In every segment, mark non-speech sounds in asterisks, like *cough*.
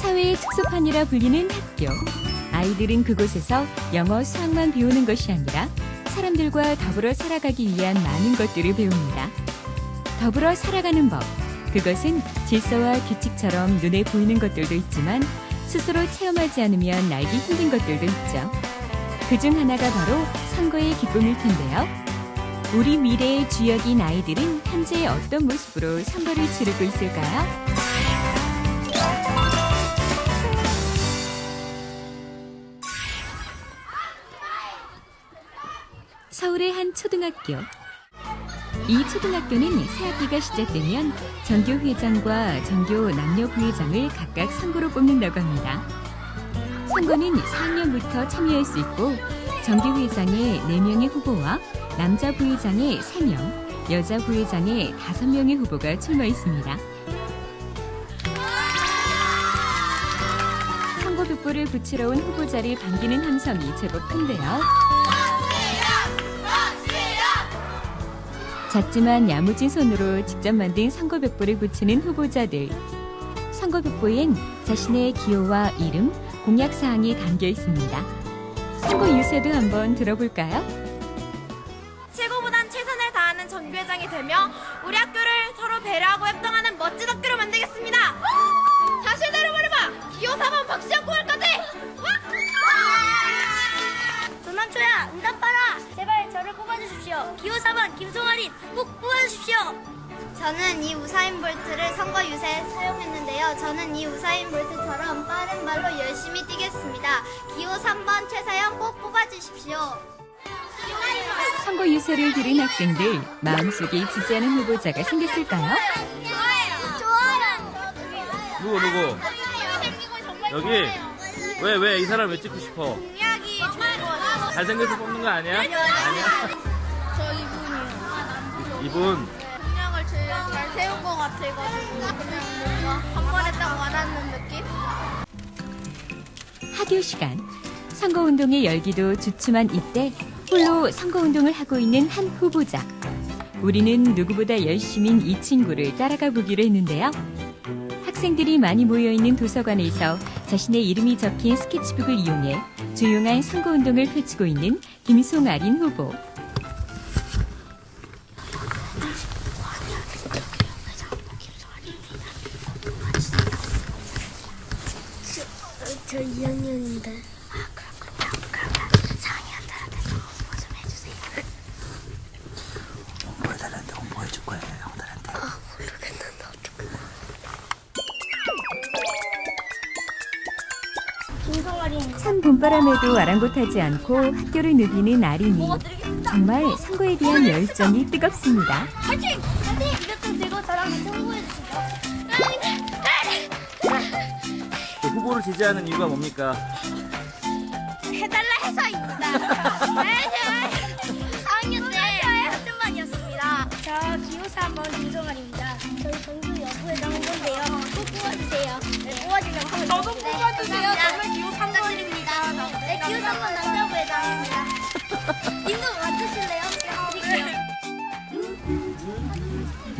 사회의 특수판이라 불리는 학교. 아이들은 그곳에서 영어, 수학만 배우는 것이 아니라 사람들과 더불어 살아가기 위한 많은 것들을 배웁니다. 더불어 살아가는 법. 그것은 질서와 규칙처럼 눈에 보이는 것들도 있지만 스스로 체험하지 않으면 알기 힘든 것들도 있죠. 그 중 하나가 바로 선거의 기쁨일 텐데요. 우리 미래의 주역인 아이들은 현재 어떤 모습으로 선거를 치르고 있을까요? 서울의 한 초등학교. 이 초등학교는 새학기가 시작되면 전교 회장과 전교 남녀 부회장을 각각 선거로 뽑는다고 합니다. 선거는 4학년부터 참여할 수 있고 정규 회장에 4명의 후보와 남자 부회장에 3명, 여자 부회장에 5명의 후보가 출마했습니다. 선거 벽보를 붙이러 온 후보자를 반기는 함성이 제법 큰데요. 작지만 야무진 손으로 직접 만든 선거벽보를 붙이는 후보자들. 선거벽보엔 자신의 기호와 이름, 공약 사항이 담겨 있습니다. 선거 유세도 한번 들어볼까요? 최고보단 최선을 다하는 전교회장이 되며 우리 학교를 서로 배려하고 협동하는 멋진 학교로 만들겠습니다. 자신대로 말해봐. 기호 4번 박시영 고을까지. 도난초야 응답하라 제발 저를 뽑아주십시오 기호 4번 김송아린 꼭 뽑아주십시오 저는 이 우사인 볼트를 선거 유세에 사용했는데요. 저는 이 우사인 볼트처럼 빠른 발로 열심히 뛰겠습니다. 기호 3번 최사영 꼭 뽑아주십시오. 선거 유세를 들은 학생들 마음속에 지지하는 후보자가 생겼을까요? 누구 누구? 여기 왜 왜 이 사람 왜 찍고 싶어? 공약이 좋은 거 잘생겨서 뽑는 거 아니야? 아니야. 저 이분이요. 이분 공약을 제일 잘 세운 것 같아가지고 그냥 뭔가 한 번에 딱 와닿는 느낌? 학교 시간. 선거운동의 열기도 주춤한 이때 홀로 선거운동을 하고 있는 한 후보자. 우리는 누구보다 열심인 이 친구를 따라가 보기로 했는데요. 학생들이 많이 모여있는 도서관에서 자신의 이름이 적힌 스케치북을 이용해 조용한 선거운동을 펼치고 있는 김송 아린 후보. 찬 봄바람에도 아랑곳하지 않고 학교를 누비는 아린이. 정말 선거에 대한 열정이 뜨겁습니다. 들고 저랑 같이 그 후보를 지지하는 이유가 뭡니까? 해달라 해서입니다 4학년 때 학점반이었습니다 저 기호 4번 김송아리입니다 저희 정규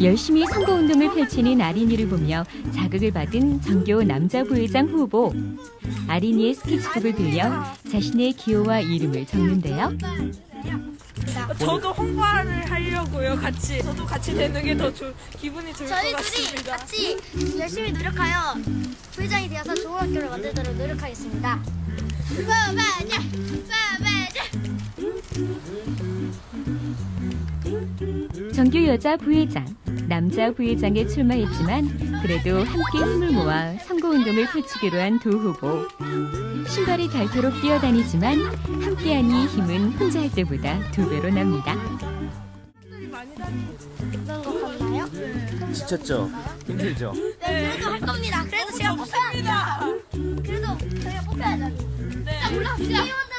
열심히 선거운동을 펼치는 아린이를 보며 자극을 받은 전교 남자 부회장 후보. 아린이의 스케치북을 빌려 자신의 기호와 이름을 적는데요. 저도 홍보를 하려고요, 같이. 저도 같이 되는 게 더 기분이 좋을 것 저희 둘이 같습니다. 같이 열심히 노력하여 부회장이 되어서 좋은 학교를 만들도록 노력하겠습니다. 후보자! 후보자! 정규 여자 부회장, 남자 부회장에 출마했지만 그래도 함께 힘을 모아 선거운동을 펼치기로 한 두 후보. 신발이 닳도록 뛰어다니지만 함께하니 힘은 혼자 할 때보다 두 배로 납니다. 지쳤죠? 힘들죠? 네, 그래도 할 겁니다. 그래도 제가 뽑습니다. 그래도 저희가 뽑혀야죠. 네. 자, 올라갑시다.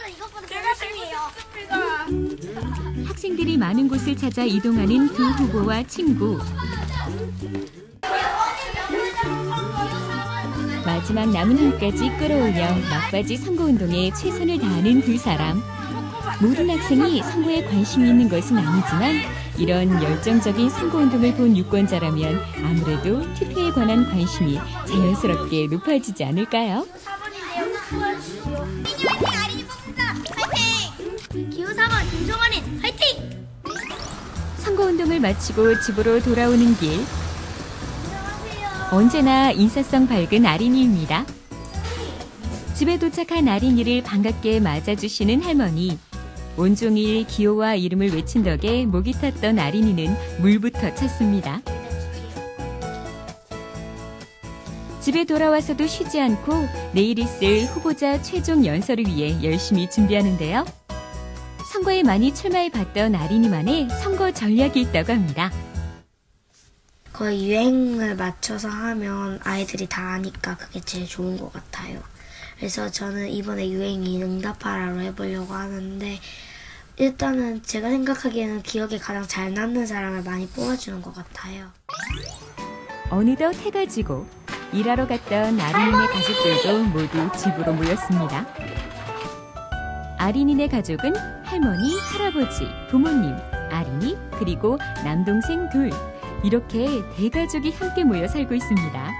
학생들이 많은 곳을 찾아 이동하는 두 후보와 친구. 마지막 남은 힘까지 끌어올려 막바지 선거운동에 최선을 다하는 두 사람. 모든 학생이 선거에 관심이 있는 것은 아니지만 이런 열정적인 선거운동을 본 유권자라면 아무래도 투표에 관한 관심이 자연스럽게 높아지지 않을까요? 선거 운동을 마치고 집으로 돌아오는 길. 언제나 인사성 밝은 아린이입니다. 집에 도착한 아린이를 반갑게 맞아주시는 할머니. 온종일 기호와 이름을 외친 덕에 목이 탔던 아린이는 물부터 찼습니다. 집에 돌아와서도 쉬지 않고 내일 있을 후보자 최종 연설을 위해 열심히 준비하는데요. 선거에 많이 출마해 봤던 아린이만의 선거 전략이 있다고 합니다. 거의 유행을 맞춰서 하면 아이들이 다 아니까 그게 제일 좋은 것 같아요. 그래서 저는 이번에 유행이 응답하라로 해보려고 하는데 일단은 제가 생각하기에는 기억에 가장 잘 남는 사람을 많이 뽑아주는 것 같아요. 어느덧 해가 지고 일하러 갔던 아린이네 가족들도 모두 집으로 모였습니다. 아린이네 가족은 할머니, 할아버지, 부모님, 아린이, 그리고 남동생 둘. 이렇게 대가족이 함께 모여 살고 있습니다.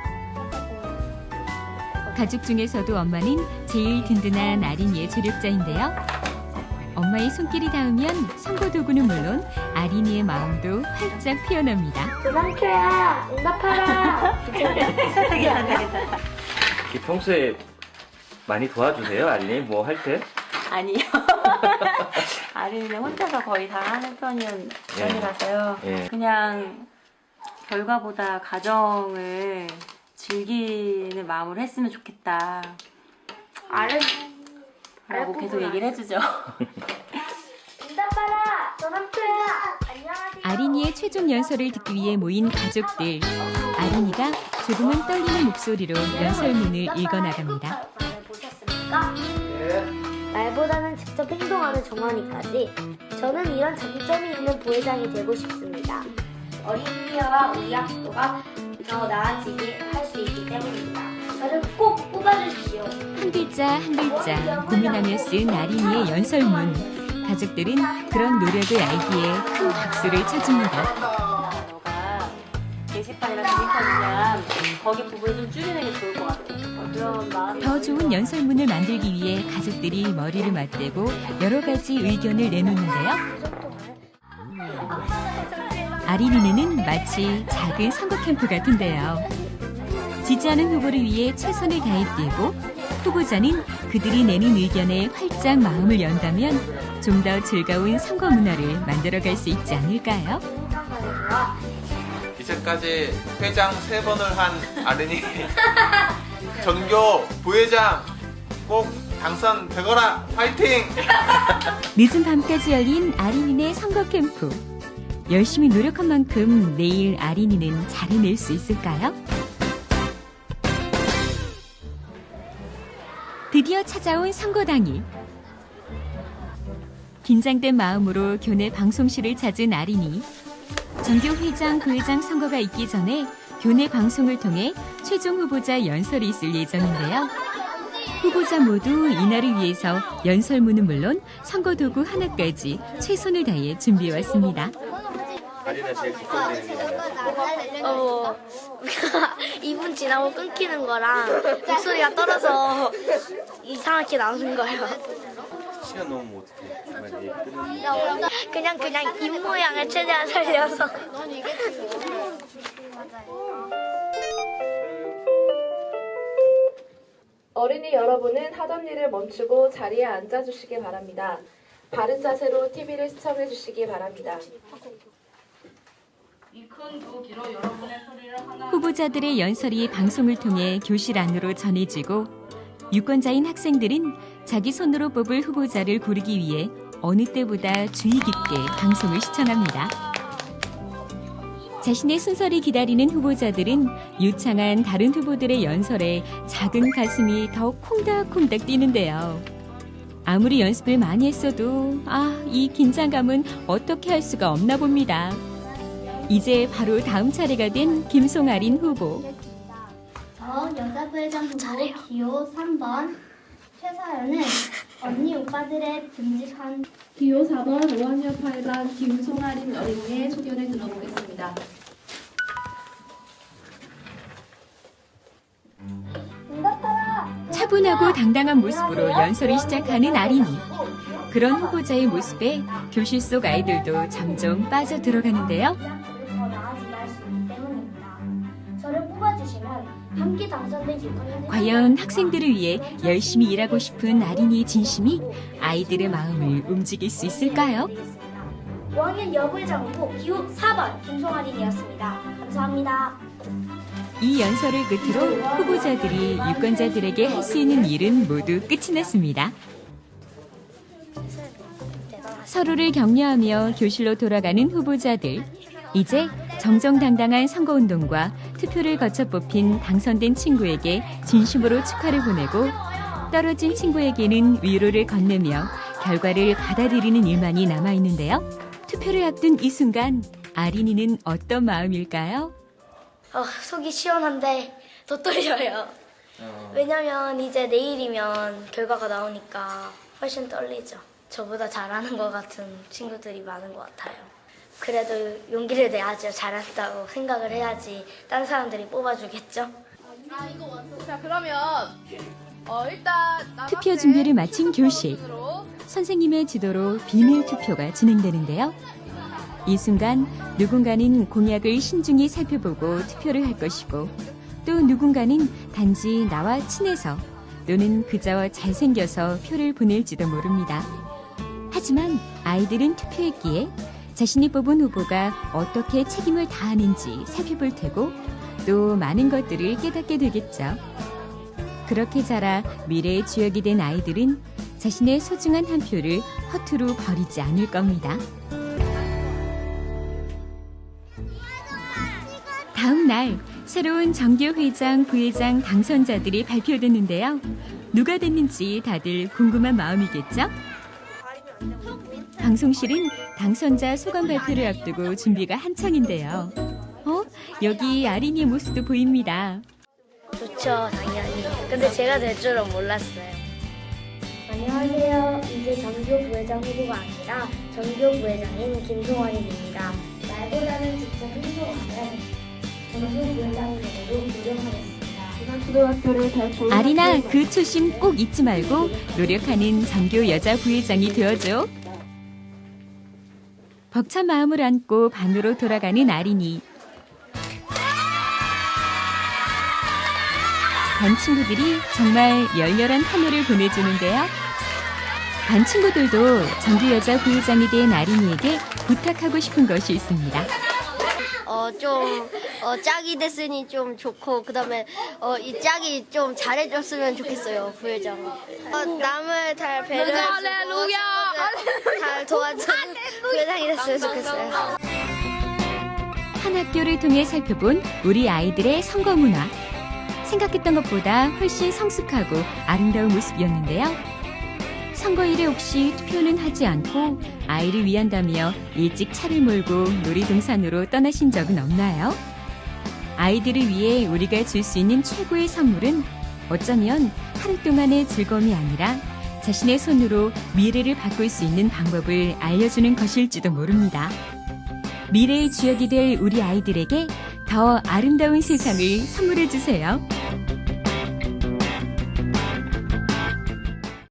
가족 중에서도 엄마는 제일 든든한 아린이의 조력자인데요. 엄마의 손길이 닿으면 선거 도구는 물론 아린이의 마음도 활짝 피어납니다. 조상표야 응답하라. *laughs* 이렇게 평소에 많이 도와주세요, 아린이? 뭐 할 때? 아니요. *laughs* 아린이는 혼자서 거의 다 하는 편이었, 편이라서요. 예. 그냥 결과보다 가정을 즐기는 마음으로 했으면 좋겠다. 아른 라고 계속 얘기를 해주죠. *laughs* 응답하라. 조상표야 안녕하세요. 아린이의 최종 연설을 듣기 위해 모인 가족들. 아린이가 조금은 떨리는 목소리로 연설문을 읽어나갑니다. 행동하는 정환이까지 저는 이런 장점이 있는 부회장이 되고 싶습니다. 어린이와 우리 학교가 더 나아지게 할 수 있기 때문입니다. 저를 꼭 뽑아주십시오. 한 글자 한 글자 고민하며 쓴 아린이의 연설문. 가족들은 그런 노력을 알기에 큰 박수를 쳐줍니다. 게시판이랑 드립하면 거기 부분 좀 줄이는 게 좋을 것 같아. 그런 마음. 더 좋은 연설문을 만들기 위해 가족들이 머리를 맞대고 여러 가지 의견을 내놓는데요. 아린이네는 마치 작은 선거 캠프 같은데요. 지지하는 후보를 위해 최선을 다해 뛰고 후보자는 그들이 내는 의견에 활짝 마음을 연다면 좀 더 즐거운 선거 문화를 만들어갈 수 있지 않을까요? 이제까지 회장 세 번을 한 아른이 *laughs* 전교 부회장 꼭 당선되거라 화이팅! *laughs* 늦은 밤까지 열린 아린이네 선거 캠프. 열심히 노력한 만큼 내일 아린이는 잘 해낼 수 있을까요? 드디어 찾아온 선거 당일. 긴장된 마음으로 교내 방송실을 찾은 아린이. 정교 회장, 부회장 선거가 있기 전에 교내 방송을 통해 최종 후보자 연설이 있을 예정인데요. 후보자 모두 이날을 위해서 연설문은 물론 선거 도구 하나까지 최선을 다해 준비해 왔습니다. 어, 2분 *laughs* 지나고 끊기는 거랑 목소리가 떨어져 이상하게 나오는 거예요. 시간 넘으면 어떡해. 그냥 그냥 입 모양을 최대한 살려서. 어린이 여러분은 하던 일을 멈추고 자리에 앉아 주시기 바랍니다. 바른 자세로 TV를 시청해 주시기 바랍니다. 후보자들의 연설이 방송을 통해 교실 안으로 전해지고 유권자인 학생들은 자기 손으로 뽑을 후보자를 고르기 위해 어느 때보다 주의 깊게 방송을 시청합니다. 자신의 순서를 기다리는 후보자들은 유창한 다른 후보들의 연설에 작은 가슴이 더 콩닥콩닥 뛰는데요. 아무리 연습을 많이 했어도 아, 이 긴장감은 어떻게 할 수가 없나 봅니다. 이제 바로 다음 차례가 된 김송아린 후보. 저 여자부회장 후보 기호 3번 최사연은 언니 오빠들의 듬직한 기호 4번 5학년 8반 김송아린 어린이의 소견을 들어보겠습니다. 차분하고 당당한 모습으로 연설을 시작하는 아린이. 그런 후보자의 모습에 교실 속 아이들도 점점 빠져 들어가는데요. 과연 학생들을 위해 열심히 일하고 싶은 아린이의 진심이 아이들의 마음을 움직일 수 있을까요? 5학년 여부회장 후보 기호 4번 김송아린이었습니다. 감사합니다. 이 연설을 끝으로 후보자들이 유권자들에게 할 수 있는 일은 모두 끝이 났습니다. 서로를 격려하며 교실로 돌아가는 후보자들. 이제 정정당당한 선거운동과 투표를 거쳐 뽑힌 당선된 친구에게 진심으로 축하를 보내고 떨어진 친구에게는 위로를 건네며 결과를 받아들이는 일만이 남아 있는데요. 투표를 앞둔 이 순간 아린이는 어떤 마음일까요? 어, 속이 시원한데 더 떨려요. 왜냐면 이제 내일이면 결과가 나오니까 훨씬 떨리죠. 저보다 잘하는 것 같은 친구들이 많은 것 같아요. 그래도 용기를 내야죠. 잘했다고 생각을 해야지 딴 사람들이 뽑아주겠죠. 자 그러면 어 일단 투표 준비를 마친 교실. 선생님의 지도로 비밀 투표가 진행되는데요. 이 순간 누군가는 공약을 신중히 살펴보고 투표를 할 것이고 또 누군가는 단지 나와 친해서 또는 그저 잘생겨서 표를 보낼지도 모릅니다. 하지만 아이들은 투표했기에 자신이 뽑은 후보가 어떻게 책임을 다하는지 살펴볼 테고 또 많은 것들을 깨닫게 되겠죠. 그렇게 자라 미래의 주역이 된 아이들은 자신의 소중한 한 표를 허투루 버리지 않을 겁니다. 다음 날 새로운 정교 회장, 부회장 당선자들이 발표됐는데요. 누가 됐는지 다들 궁금한 마음이겠죠? 방송실은 당선자 소감 발표를 앞두고 준비가 한창인데요. 어? 여기 아린이의 모습도 보입니다. 좋죠, 당연히. 근데 제가 될 줄은 몰랐어요. 안녕하세요. 이제 정교 부회장 후보가 아니라 정교 부회장인 김송환입니다. 말보다는 직접 행동하는 정교 되도록 노력하겠습니다. 아리나 그 초심 꼭 잊지 말고 노력하는 정교 여자 부회장이 되어줘. 벅찬 마음을 안고 반으로 돌아가는 아린이. 반 친구들이 정말 열렬한 환호를 보내주는데요. 반 친구들도 정규 여자 부회장이 된 아린이에게 부탁하고 싶은 것이 있습니다. 어, 좀, 어, 짝이 됐으니 좀 좋고, 그 다음에, 어, 이 짝이 좀 잘해줬으면 좋겠어요, 부회장. 어, 남을 잘 배려해주고, 잘 도와주는 부회장이 됐으면 좋겠어요. 한 학교를 통해 살펴본 우리 아이들의 선거 문화. 생각했던 것보다 훨씬 성숙하고 아름다운 모습이었는데요. 선거일에 혹시 투표는 하지 않고 아이를 위한다며 일찍 차를 몰고 놀이동산으로 떠나신 적은 없나요? 아이들을 위해 우리가 줄 수 있는 최고의 선물은 어쩌면 하루 동안의 즐거움이 아니라 자신의 손으로 미래를 바꿀 수 있는 방법을 알려주는 것일지도 모릅니다. 미래의 주역이 될 우리 아이들에게 더 아름다운 세상을 선물해 주세요.